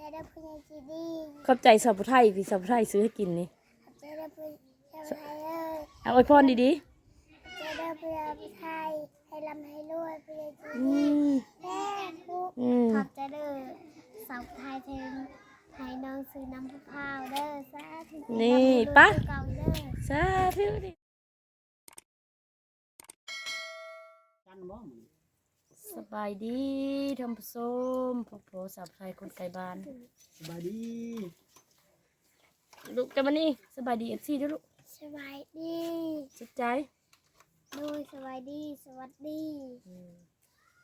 ใจได้พูดในจีดีขอบใจสาวผู้ไทยพี่สาวผู้ไทยซื้อให้กินนี่ขอบใจได้พูดชาวไทยเอ้ยเอาไว้พรดีขอบใจได้พูดชาวไทยให้ลำให้รวยพูดในจีๆอืดีมแม่ทุกอืมขอบใจเด้อสาวไทยเทนให้น้องซื้อน้ำมะพร้าวเด้อสาธุนี่ปะเก่าเด้อสาธุดิกันบ่มึง สบายดีท่านผู้ชมพ่อโพสาวผู้ไทยคนไกลบ้าน สบายดีลูกกันมานี่สบายดีเอฟซีด้วยลูกสบายดีจิตใจดูสบายดีสวัสดีอืม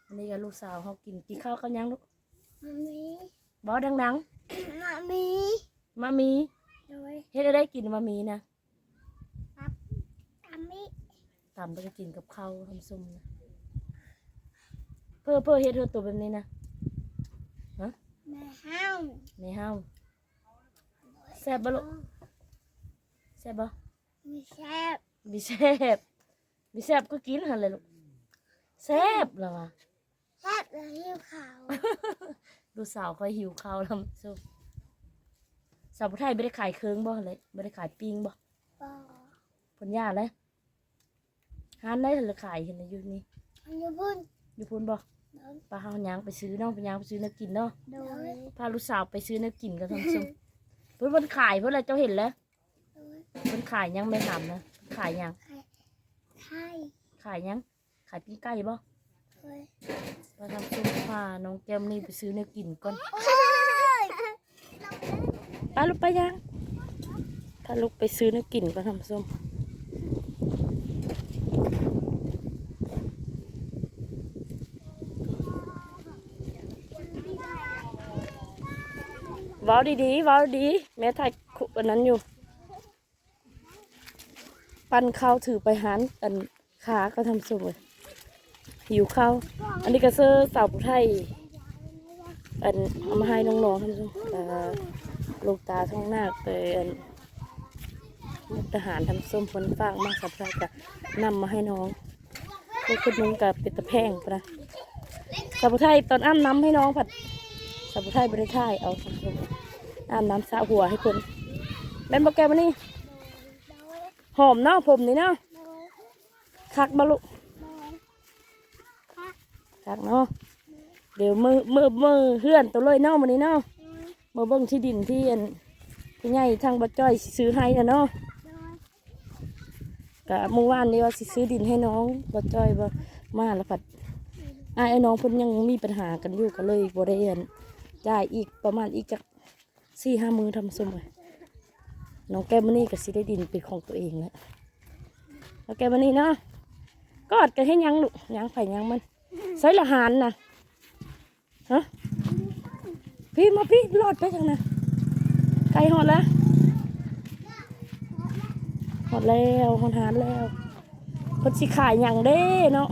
อันนี้กับลูกสาวเขากินกินข้าวกันยังลูกมามีบอดังมามีๆมามีโดยเฮ็ดอะไรกินมามีนะอามิตำไปก็กินกับข้าวทำซุ่มนะ เพื่อเพื่อเฮ็ดเธอตัวแบบนี้นะฮะแม่ห้าวในห้าวแซ่บบ่ลูกแซ่บบ่มีแซ่บบิแซ่บบิแซ่บก็กินหันเลยลูกแซ่บแล้วว่ะแซ่บแล้วหิวขาวลูกสาวคอยหิวข้าวทำซุ่มสาวผู้ไทยไม่ได้ขายเครื่องบ่เลยไม่ได้ขายปิ้งบ่บอผลยาเลยหานได้หรือขายเห็นในยุคนี้มันอยู่พุ่นอยู่พุ่นบ่โดย ปลาเฮาหยางไปซื้อเนาะไปหยางไปซื้อน้ำกินเนาะโดยพาลูกสาวไปซื้อน้ำกินกันทำซุ่มเพิ่นเพิ่นขายเพิ่นอะไรเจ้าเห็นแล้วโดยเพิ่นขายยังไม่ถามนะขายยังไข่ขายยังขายปิ้งไก่บ่โดยมาทำซุ่มพาน้องแก้มนี่ไปซื้อน้ำกินก่อนปลาลูกไปยังพาลูกไปซื้อน้ำกินก่อนทำซุ่ม ว้าวดีๆว้าวดี แม่ถ่ายคุอันนั้นอยู่ ปั้นข้าวถือไปหันอันขาก็ทำสวยหิวข้าวอันนี้ก็เสื้อสาวผู้ไทยอันเอามาให้น้องๆทำสวยลูกตาท้องหน้าไปอันมุกทหารทำส้มผลฟางมากสับไทยก็นำมาให้น้องลูกคนหนึงกับเป็ดตะแพงปะนะสาวไทยตอนอ้ำน้ำให้น้องผัด สาวผู้ไทยบริไทยเอาทำส้มอ้ำน้ำสระหัวให้คนแม่นบอกแกมานี่หอมเนาะผมนี่เนาะคักบาลุคักเนาะเดี๋ยวมือมือมือเฮื่อนตัวเลยเนาะมันนี้เนาะมาเบิ่งที่ดินที่อันที่ใหญ่ทางบัดจ้อยซื้อให้นะเนาะกะเมื่อวานนี้ว่าซื้อดินให้น้องบัดจ้อยบ่มาแล้วผัดอ้ไอ้น้องเพิ่นยังมีปัญหากันอยู่ก็เลยบ่ได้อัน จ่ายอีกประมาณอีกจักสี่ห้ามือทำสมเลยน้องแก้มันนี่ก็สิได้ดินเป็นของตัวเองแล้วแล้วแก้มันนี่เนาะกอดกันให้ยังลูกยังไผ่ยังมันใส่ละหานนะฮะพี่มาพี่รอดไปทางนั้นไก่หอดแล้วหอดแล้วหอดหานแล้วพนสิขายย่างเด้เนาะ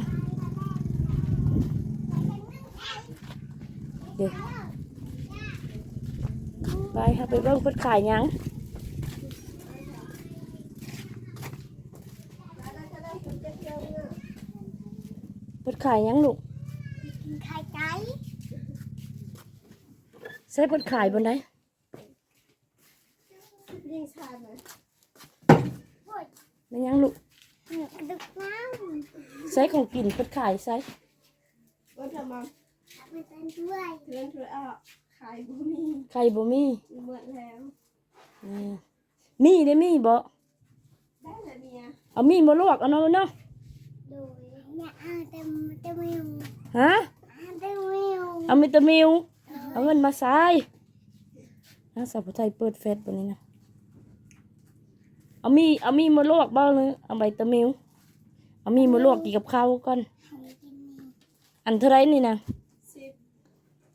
เดี๋ยว ไปค่ะไปเบิ่งเพิ่นขายหยังเพิ่นขายหยังลูกกินไข่ไก่ใส่เพิ่นขายบนไดยิงชาไหมโอ้ยไม่หยังลูกหนูกระดึกน้ใส่ของกินเพิ่นขายใส่ว่าทำมาำไม่เป็นด้วยเพื่อนช่วยอะ ขายบุมีไข่บ่มีหมดแล้วนี่มีได้มีบ่ได้แล้วเนี่ยเอามีมาลวกเอาเนาะเนาะโดยเนี่ยอาเต็มเต็มมิวฮะอาเต็มมิวเอามิตามิวเอาเงินมาใส่นะสาวผู้ไทยเปิดเฟซบนนี้นะเอามีเอามีมาลวกบ้างเลยเอาใบตะมิวเอามีมาลวกกินกับข้าวก่อนให้กินนี่อันเท่าไรนี่นะ สิบ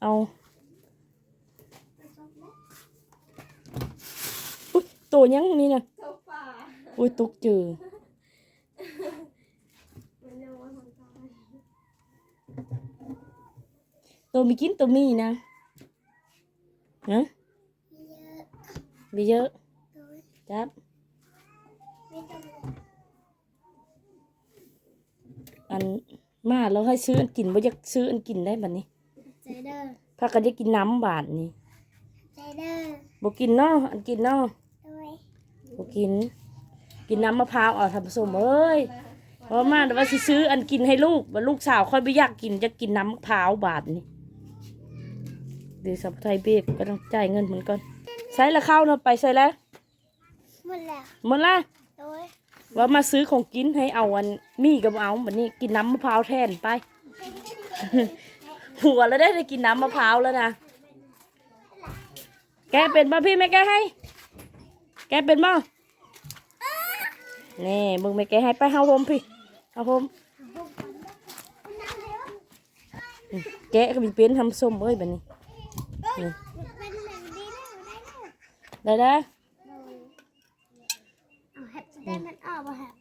เอาอุ๊ย ตัวยังนี่นะโซฟาอุ้ยตุกจือมันยังว่าของตายตัวมีกินตัวมีนะฮะเยอะมีเยอะโดยจับไม่ต้องอันมาแล้วให้ซื้ออันกินบ่อยากซื้ออันกินได้บัดนี้ใจเด้อพากันได้กินน้ำบาทนี่เด้อบ่กินเนาะอันกินเนาะโดย บ่กิน กินน้ำมะพร้าวเอาทำผสมเอ้ยเพราะมาแต่ว่าสิซื้ออันกินให้ลูกว่าลูกสาวค่อยไม่อยากกินจะกินน้ำมะพร้าวบาทนี่เดี๋ยวสับไทยเบรกก็ต้องจ่ายเงินเหมือนกันใส่ละเข้าเนาะไปใส่แล้วหมดแล้วหมดละโดยว่ามาซื้อของกินให้เอาอันมีกับเอาแบบนี้กินน้ำมะพร้าวแทนไป หัวแล้วได้ได้กินน้ำมะพร้าวแล้วนะแกเป็นป่ะพี่แม่แกให้ แกเป็นป่ะนี่มึงไม่แกให้ไปเฮาผมพี่เฮาผมอืมแกะก็มีเป็นทำส้มเอ้ยแบบนี้เป็นแบบนี้ได้ได้ได้ได้เอาแฮปจะได้มันออกบ่แฮป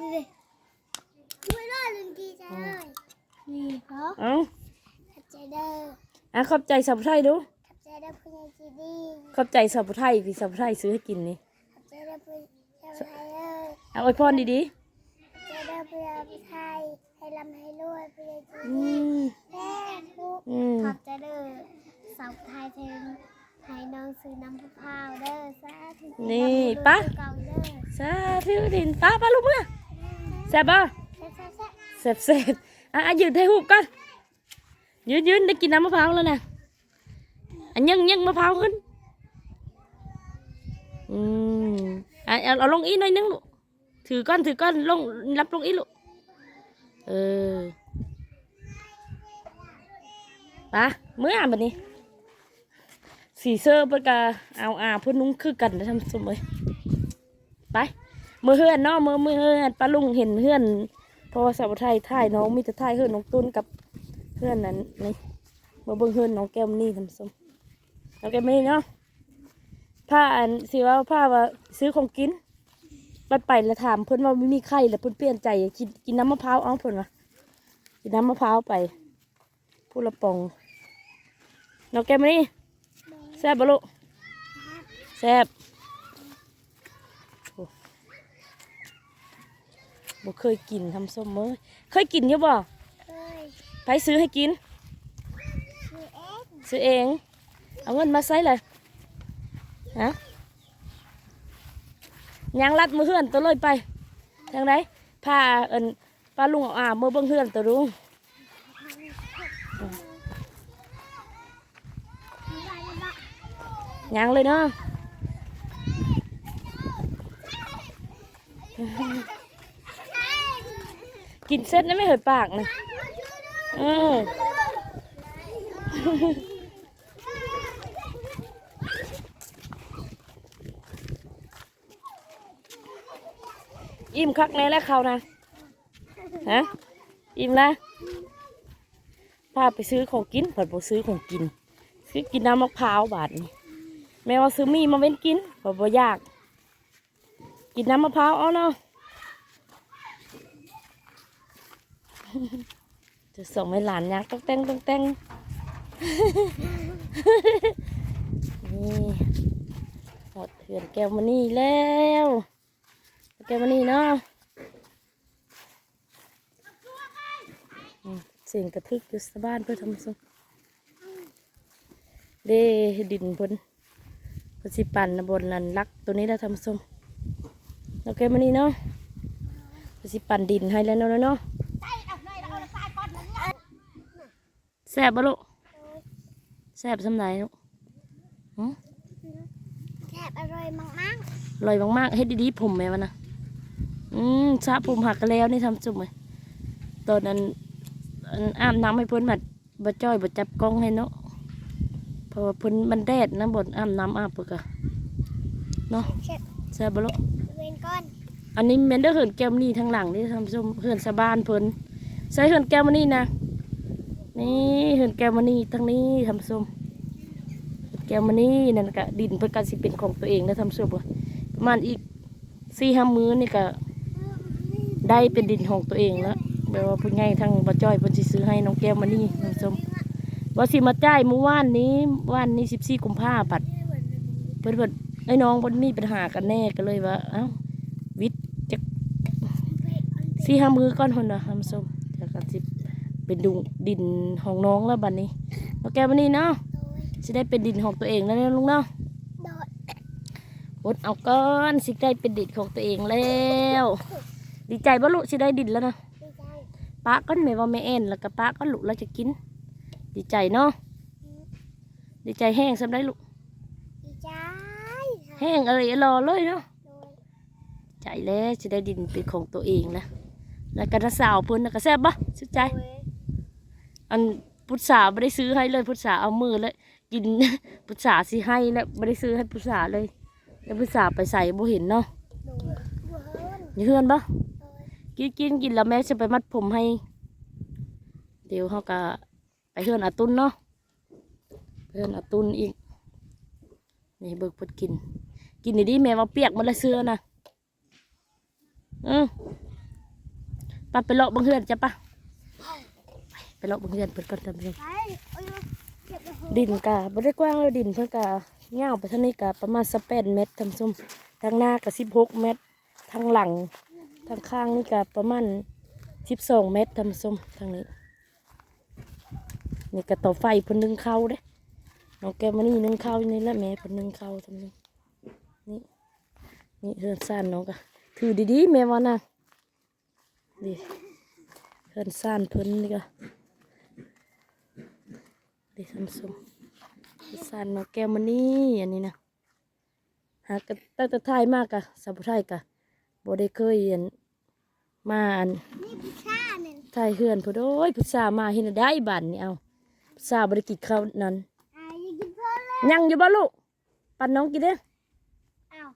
นี่เลยไม่รอดลืมดีจ้าเลยนี่เขาเอาแฮปใจเด้ออะขอบใจสับไทยดูแฮป ใจเด้อผู้ใหญ่ใจดีขอบใจสับไทยพี่สับไทยซื้อให้กินนี่แฮปใจเด้อผู้เจ้าไทยเอ้ยเอาไว้พรดีแฮปใจเด้อผู้ใหญ่ไทยให้ร่ำให้รวยผู้ใหญ่ใจๆอืดีม แม่ทุกอืม ขอบใจเด้อสาวไทยเทนให้น้องซื้อน้ำมะพร้าวเด้อสาธุนี่ปะ เก่าเด้อสาธุดินป้าป้าลูกเมื่อแซ่บป่ะแซ่บแซ่บแซ่บแซ่บแซ่บอะอะยืนให้หูบก่อนยืนยืนได้กินน้ำมะพร้าวแล้วนะ อันยังยังมะพร้าวขึ้น อืมอะเอาเอาลงอีหน่อยนึงลูก ถือก้อนถือก้อนลงรับลงอีลูก เออปะเมื่อแบบนี้ สีเสื้อเพื่นกะเอาอาเพื่อนนุ่งคือกันนะทำสมเลยไปมือเฮือนเนาะมือมือเฮือนปลาลุงเห็นเฮือนพราะว่าสาวไทยถ่ายน้องมีแต่ถ่ายเฮือนน้องตุ้นกับเฮือนนั้นนี่มาเบิ่งเฮือนน้องแก้มนี่ทำสม น้องแก้มนี่เนาะผ้าอันสิว่าผ้าว่าซื้อของกินไปไปแล้วถามเพื่อนว่าไม่มีไข่แล้วเพื่อนเปลี่ยนใจกินกินน้ำมะพร้าวเอาเพื่อนว่ากินน้ำมะพร้าวไปพูดละปองน้องแก้มนี่แซ่บบ่ลูกแซ่บโอ้บ่เคยกินทำส้มเมยเคยกินอยู่บ่เคยไปซื้อให้กินคือเอ็กซื้อเอง เอาเงินมาใส่เลยฮะยางรัดมือเฮือนตัวเลยไปทางไหนพาเอินป้าลุงเอาอ่ามือเบิ่งเฮือนตัวลุงยางเลยเนาะกินเสร็จนะไม่เหยปากนะเออ อิ่มคักแน่แล้วเขานะฮะอิ่มละพาไปซื้อของกินผัดบซื้อของกิน ซื้อกินน้ำมะพร้าวบาทนี่แม่ว่าซื้อมีมาเว้นกินผัดบ่ยาก กินน้ำมะพร้าวเอาเนาะจะส่งให้หลานยักต้องแต่งต้องแต่งนี่หมดเถื่อนแก้วมานี่แล้ว แก้วมานี่เนาะอืมเสียงกระทึกอยู่สบ้านเพื่อทำส้มเด้ดินบนพนสิปั่นนะบนนันลักตัวนี้แล้วทำส้มแล้วแก้วมานี่เนาะเพนสิปั่นดินให้แล้วเนาะเนาะแซ่บบ่ลูกแซ่บสำไหนลูกหือแซ่บอร่อยมากอร่อยมากๆเฮ็ดดีๆผมแม่วะนะ อืมสระผมหักกันแล้วนี่ทำจุ่มเลยตอนนั้นอันอาบน้ำให้เพิ่นแบบบ่จ้อยบ่จับกล้องให้เนาะเพราะว่าเพิ่นมันแดดนะบ่อาบน้ำอาบเพิ่นก็เนาะๆแซ่บแซ่บบ่ลูกเวนก้อนอันนี้แม่นเด้อเหินแก้วมนี่ทางหลังนี่ทำจุ่มเหินสะบ้านเพิ่นใส่เหินแก้วมนี่นะนี่เหินแก้วมนี่ทางนี้ทำส้มแก้วมันนี่นั่นก็ดินเพื่อการสิเป็นของตัวเองนะทำสุบประมาณอีกสี่ห้ามื้อนี่ก็ ได้เป็นดินของตัวเองแล้วแบบว่าพูดง่ายทางบ่จ้อยเพิ่นสิซื้อให้น้องแก้วมันนี่น้ำส้มว่าสิมาจ่ายเมื่อวานนี้วันนี้สิบสี่กุมภาพันธ์เพิ่นเพิ่นไอ้น้องเพิ่นมีปัญหากันแน่ก็เลยว่า เอ้าวิทย์จะสี่ห้ามื้อก่อนคนนะน้ำส้มแล้วก็สิเป็นดุงดินของน้องแล้วบัดนี้น้องแก้วมันนี่เนาะสิได้เป็นดินของตัวเองแล้วเนาะลุงเนาะโดดอดเอาก้อนสิได้เป็นดินของตัวเองแล้ว ดีใจบ่ลูกสิได้ดินแล้วนะดีใจป้าก้อนแม่ว่าแม่เอ็นแล้วก็ป้าก้อนลูกเราจะกิน ดีใจเนาะดีใจแห้งสำได้ลูกดีใจแห้งเอะไรรอเลยเนาะโดยใจแล้วสิได้ดินเป็นของตัวเองแล้วแล้วก็น้าสาวเพิ่นน่ะก็แซ่บบ่สุดใจโดยอันพุทธาไม่ได้ซื้อให้เลยพุทธาเอามือแล้วกินพุทธาสิให้แล้วไม่ได้ซื้อให้พุทธาเลย แล้วพุทธาไปใส่บ่เห็นเนาะโดยบัวเฮิร์นอย่าเฮือนปะโดย กินกินกินแล้วแม่จะไปมัดผมให้ เดี๋ยวเขาก็ไปเฮือนอาตุนเนาะเฮือนอาตุนอีก นี่เบิกพิ่นกิน กินดีๆแม่ว่าเปียกหมันละเสื้อนะอืมไปัไปเลาะบังเฮือนจ้ะปะไปไปเลาะบังเฮือนเพิ่นก่อนทำเลยไปเอาอยู่เก็บไปเถอะดินกะบ่ได้กว้างเลยดินเพิ่นกะยาวไปท่านี้กะประมาณสเปนเมตรทำส้มทางหน้ากะสิบหกเมตรทางหลัง ทางข้างนี่กะประมาณสิบสองเมตรทำส้มทางนี้ นี่กะต่อไฟพนนึ่งข้าเด้น้องแก้วมานี่นึ่งข้าวอยู่นี่ละแม่พนนึ่งข้าทำนี้นี่นี่เฮือนซ่านน้องกะถือดีๆแม่วานะดิเฮือนซ่านพิ่นนี่กะดิทำส้มสันนกแก้วมันนี่อันนี้นะหากตั้งแต่ไทยมากกะสับไทยกะบ่ได้เคยเห็น มาอันนี่พิซซ่าหนึ่งไทยเฮือนพอโดยพุทธามาเห็นได้บันนี่เอาพุทธาบ่ได้กินข้าวนั้นอ่ายังกินเพิ่มเลยยังอยู่บ่ลูกปันน้องกินเด้ออ้าว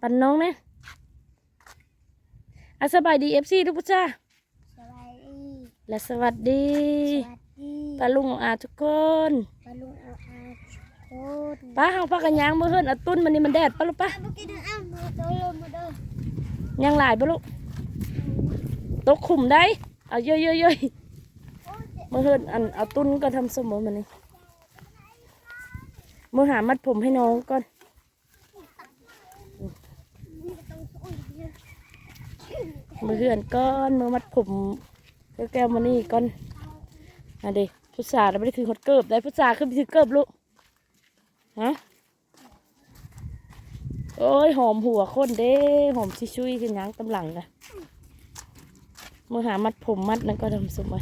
ปันน้องเนี่ยอะสบายดีเอฟซีทุกพุทธาสวัสดีและสวัสดีสวัสดีตาลุงอาทุกคนปลาลุงเอาอาโคตรป้าเฮาพักกันยางมื้อเฮือนอาตุ้นมันนี่มันแดดปะลูกป้าเมื่อกี้ดึงอ้าวมาเดินมาเดินยังหลายปะลูก ตกขุมได้ เอาเยอะๆๆโอ้ยเมื่อเฮินอันเอาตุ้นก็ทำสมบูรณ์มันนี่มื่อหามัดผมให้น้องก่อนเมื่อเฮือนก้อนมื่อมัดผมแก้วมานี่ก่อนอันเด็พุทราเราไม่ได้ถือหดเกิบได้พุทราขึ้นไปถือเกิบลูกฮะโอ้ยหอมหัวคนเด้หอมชิชุยขึ้นยังตำหลังนะ มือหามัดผมมัดนั่นก็ทำสมไว้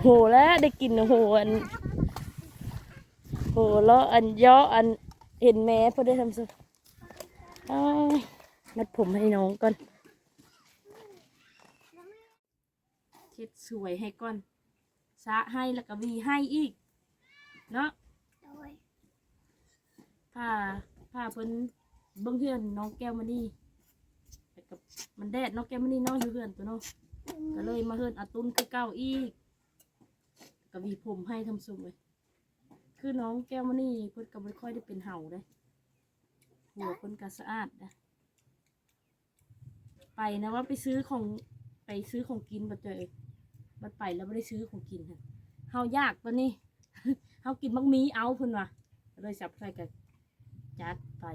โหแล้วได้กินโหอันโหแล้วอันย่ออันเห็นแม่พอได้ทำสุดอ้ายมัดผมให้น้องก่อนเช็ดสวยให้ก่อนสะให้แล้วก็วีให้อีก เนาะ ผ้าผ้าเพิ่นเบิ่งเพื่อนน้องแก้วมานี่แต่กับมันแดดน้องแก้วมานี่น้องอยู่เพื่อนตัวเน้องก็เลยมาเฮือนอาตุนคือเก้าอีกก็วีผมให้ทำสุเลยคือน้องแก้วมานี่เพิ่นก็ไม่ค่อยได้เป็นเห่าเลยหัวเพิ่นก็สะอาดนะไปนะว่าไปซื้อของไปซื้อของกินมาเจอบัดไปแล้วไม่ได้ซื้อของกินค่ะเฮายากปะนี่เฮากินบักมีเอาเพิ่นว่ะเลยสับใส่กัน จัดไป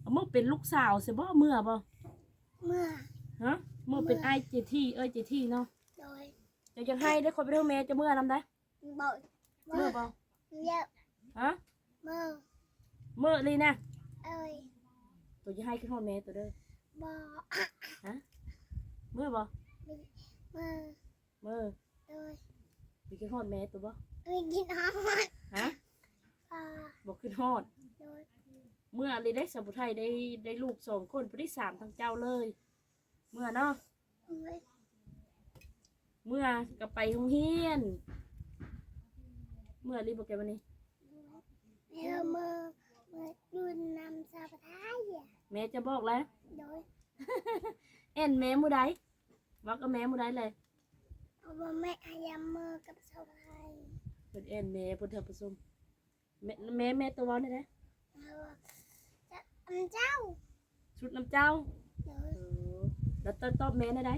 เอาเมื่อเป็นลูกสาวเสียบ่เมื่อบ่เมื่อฮะเมื่อเป็นไอ้ายเจที่เอ้ยเจที่เนาะโดยจะยังให้ได้คนไปเท่าแม่จะเมื่อนำได้บอกเมื่อบ่เยอะฮะเมื่อเมื่อเลยนะเอ้ยตัวจะให้ขึ้นห้องแม่ตัวเด้อบอกเมื่อบ่เมื่อเมื่อโดยไปขึ้นฮอดแม่ตัวบ่ไม่กินอาหารฮะอ่าบอกขึ้นฮอดโดย เมื่อเลยได้สมุไทยได้ได้ลูกสองคนผู้ที่สามทั้งเจ้าเลย เมื่อเนาะเมื่อเมื่อก็ไปโรงเรียน เมื่อรีบบอกแกวันนี้เมื่อเมื่อเมื่อยืนนำสาบท้ายอะแม่จะบอกแล้วโดยเอ็นแม่มูไดบอกกับแม่มูไดเลยเอาว่าแม่อายามมือกับสาบท้ายเป็นเอ็นแม่เพิ่นเถอะผสมแม่แม่แม่ตัวเว้าได้ไหมเอาว่าจะอันเจ้าชุดน้ำเจ้าโดเอยอแล้วตอบตอบแม่ได้ไหม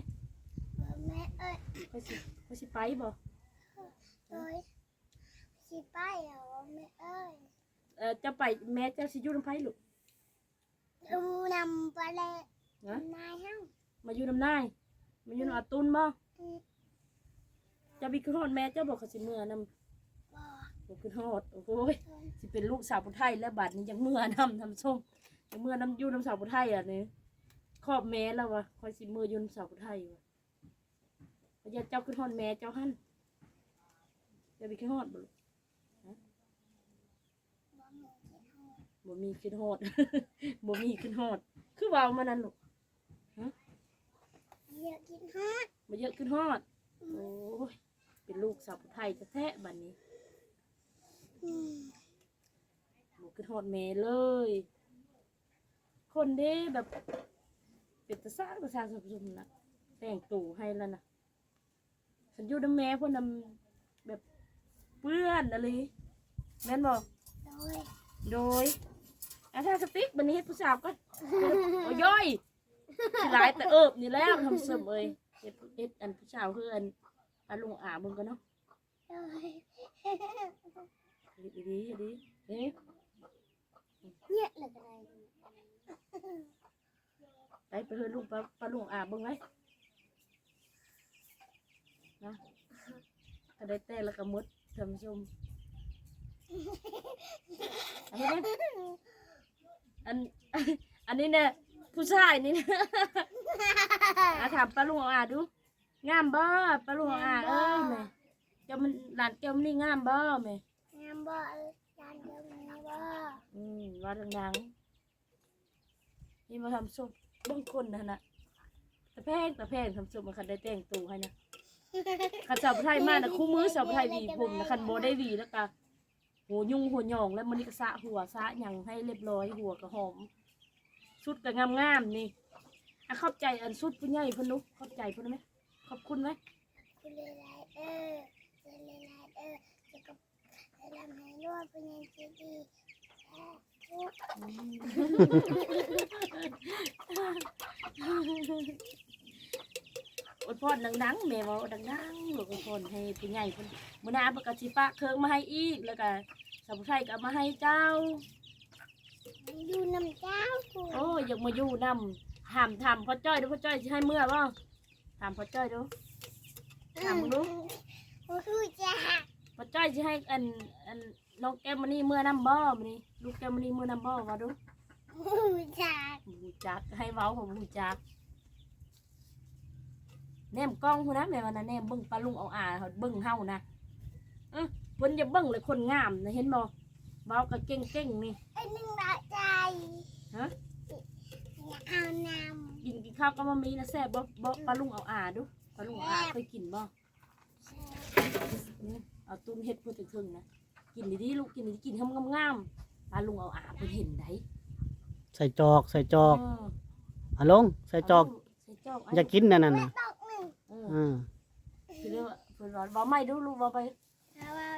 ว่าแม่เอ้ยเขาสิเขาสิไปบ่โดยสิไปเอาว่าแม่เอ้ยเออจะไปแม่เจ้าสิอยู่ลำไผลูกดูนำไปเลยนะนายห้างฮมาอยู่น้ำนายมาอยู่น้ำอาตุนบ่จะบิขึ้นฮอดแม่เจ้าบอกเขาสิเมื่อนำบอกขึ้นฮอดโอ้ยสิเป็นลูกสาวผู้ไทยแล้วบัดนี้ยังเมื่อนำทำส้มยัง เมื่อน้ำอยู่น้ำสาวผู้ไทยอะนี่ครอบแม่แล้ววะคอยสิเมื่ออยู่น้ำสาวผู้ไทยวะพระเจ้าขึ้นฮอดแม่เจ้าหั่นจะบิขึ้นฮอดบ่ลูกฮะบ่มีขึ้นฮอดบ่มีขึ้นฮอด คือเว้ามานั่นลูกอยากกินฮอดมาเยอะขึ้นฮอดโอ้ยเป็นลูกสาวผู้ไทยแท้ๆบัดนี้อืมลูกขึ้นฮอดแม่เลย คนเด้แบบเป็นตาสร้างตาสร้างสมสมนะแต่งตู่ให้แล้วนะฉันอยู่น้ำแม่พวกนำแบบเปื้อนอะไรแม่นบอกโดยโดยอาถ้าสติ๊กบันนี้เฮ็ดผู้สาวก็โอ้ยย่อยสิหลายแต่เอิบนี่แล้วทำเสมเอยเฮ็ดเฮ็ดอันผู้สาวคืออันอันลุงอาเบิ่งกันเนาะโดยดีดีดีเอ๊ะเนี่ยเหลืออะไร ไปไปเฮือนลุงปลาปลาลุงอาเบิ่งไว้นะก็ได้แต่แล้วก็หมดทำชมอันนี้นะอันอันนี้เนี่ยผู้ชายนี่นะอาถามปลาลุงอาดู งามบ่ปลาลุงอาเอ้ยแม่เจ้ามันหลานเจ้ามันนี่งามบ่แม่งามบ่จานเดียวนี้บ่อืมว่าดังๆ นี่มาทำซุปบางคนนะนะแต่แพงแต่แพงทำซุปมาคันได้แต่งตูให้นะคันสาวไทยมากนะคู่มือสาวไทยวีผมนะคันโบได้วีแล้วก็หัวยุ่งหัวหยองแล้วมันนี่ก็สะหัวสะหยังให้เรียบร้อยหัวก็หอมชุดก็งามๆนี่อะขอบใจอันชุดผู้ใหญ่พิ่นนุกขอบใจพิ่นไหมขอบคุณไหมคุณเลไลเออคุณเลไลเออจะกับทำให้รวดเป็นยังจะดีแค่ทุก อวย พรดังๆแม่เว่าดังๆลูกอวยพรให้ผู้ใหญ่เพิ่นมื้อหน้าเพิ่นก็สิฝากเครื่องมาให้อีกแล้วก็สาวไทยก็เอามาให้เจ้า อยู่น้ำเจ้าคุณโอ้ยอยากมาอยู่นำถามถามพ่อจ้อยดูพ่อจ้อยสิให้เมื่อบ่ถามพ่อจ้อยดู ถามมึงดู โอ้ยจ้าพ่อจ้อยสิให้อันอันน้องแก้มมานี่เมื่อนำบ่มื้อนี้ลูกแก้มมานี่เมื่อนำบ่ว่าดู โอ้ยจ้าหูจักให้เว้าของหูจัก แนมกล้องพุ่นนะแม่ว่านะแนมเบิ่งปลาลุงเอาอาเขาเบิ่งเฮานะเออเพิ่นจะเบิ่งเลยคนงามนะเห็นบ่เว้าก็เก่งๆนี่ไอ้หนึ่งละใจฮะอยากเอาน้กินกินข้าวก็มามีนะแซ่บบ่บ่ปลาลุงเอาอาดูปลาลุงเอาอาเคยกินบ่ำนี่เอาตุ้นเฮ็ดเพื่อถึงนะกินดีๆลูกกินดีๆกินงามๆปลาลุงเอาอาเพิ่นเห็นได้ใส่จอกใส่จอกเอออะลงใส่จอก ใส่จอก อยากกินนั่นน่ะนะตกหนึ่งเอออ่าคือเรียกว่าเพิ่นว่าเว้าไม่ดูลูกเว้าไปแล้วว่า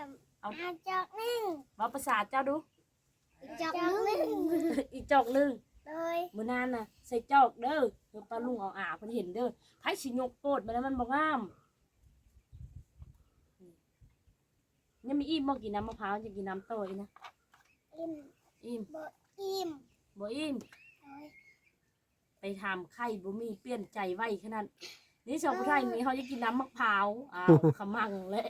เอาเอาจอกหนึ่งเว้าภาษาเจ้าดู จอกหนึ่งอีกจอกหนึงเลยมื้อนั้นน่ะใส่จอกเด้อเดี๋ยวปลาลุงเอาอาเพิ่นเห็นเด้อไผสิยกโปดมาแล้วมันบ่งามยังมีอิ่มบ่กินน้ำมะพร้าวจะกินน้ำโตอีกนะอิ่มอิ่มบ่อิ่มบ่อิ่มเลยไปทำไข่บ่มีเปลี่ยนใจไว้ขนาด นี่สองผู้ชายมีเขาจะกินน้ำมะพร้าวอ้าวขมังเลย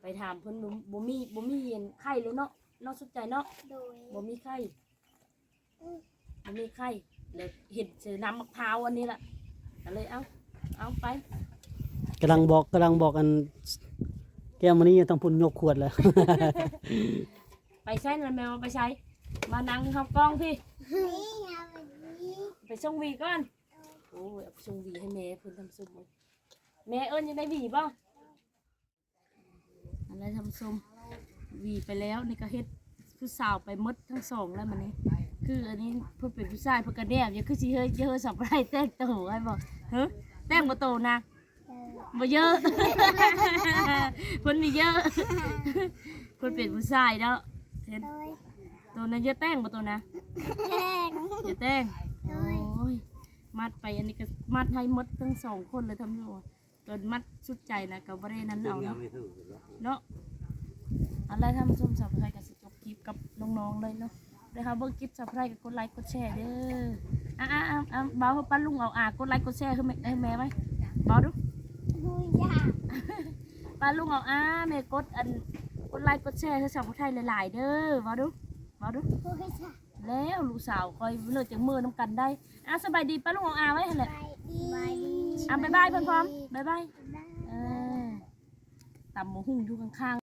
ไปถามเพิ่นบ่บ่มีบ่มีเย็นไข่เลยเนาะเนาะสุดใจเนาะโดยบ่มีไข่บ่มีไข่เลยเห็นเจอน้ำมะพร้าวอันนี้ล่ะก็เลยเอาเอาไปกำลังบอกกำลังบอกอัน แก้วมันนี้ต้องพุ่นยกขวดแล้ว ไปใช้นั่นแมวไปใช้มานั่งเข้ากล้องพี่นี่ยาวันนี้ไปส่งหวีก่อน โอ้ยเอาไปส่งหวีให้แม่เพิ่นทำซุปเลยแม่เอิ้นยังได้หวีบ่อะไรทำซุปหวีไปแล้วนี่ก็เฮ็ดผู้สาวไปหมดทั้งสองแล้วมันนี้คืออันนี้เพิ่นเป็นผู้ชายเพิ่นก็แนบอย่าคือสิเฮ้ยเฮ้ยสับไรแต่งโตให้บ่เฮ้ยแต่งบ่โตนะเออบ่เยอะเพิ่นมีเยอะเพิ่นเป็นผู้ชายเนาะเห็นโดยตัวนั้นเยอะแต่งบ่ตัวนะแห้งเยอะแต่งโดโอ้ยย มัดไปอันนี้ก็มัดให้หมดทั้งสองคนเลยทำอยู่จนมัดสุดใจนะก็บ่ได้นั้นเอาเนาะเนาะอะไรทำส้มสับไทยกับสิจบคลิปกับน้องๆเลยเนาะเดี๋ยวค่ะเบิ่งคลิปสับไทยกับกดไลค์กดแชร์เด้ออะอะอะอะเบาป้าลุงเอาอะกดไลค์กดแชร์ให้แม่ให้แม่ไว้เบาดูหูยากป้าลุงเอาอะแม่กดอันกดไลค์กดแชร์ให้สาวผู้ไทยหลายๆเด้อเบาดูเบาดูหูยาก แล้วลูกสาวคอยเลิกจากมือน้ำกันได้อะสบายดีป้าลุงเอาอะไว้หั่นแหละไปดีไปดีอะบ๊ายบายเพื่อนพร้อมบ๊ายบายบ๊ายบายเออตำหมูหุ่งอยู่ข้างๆ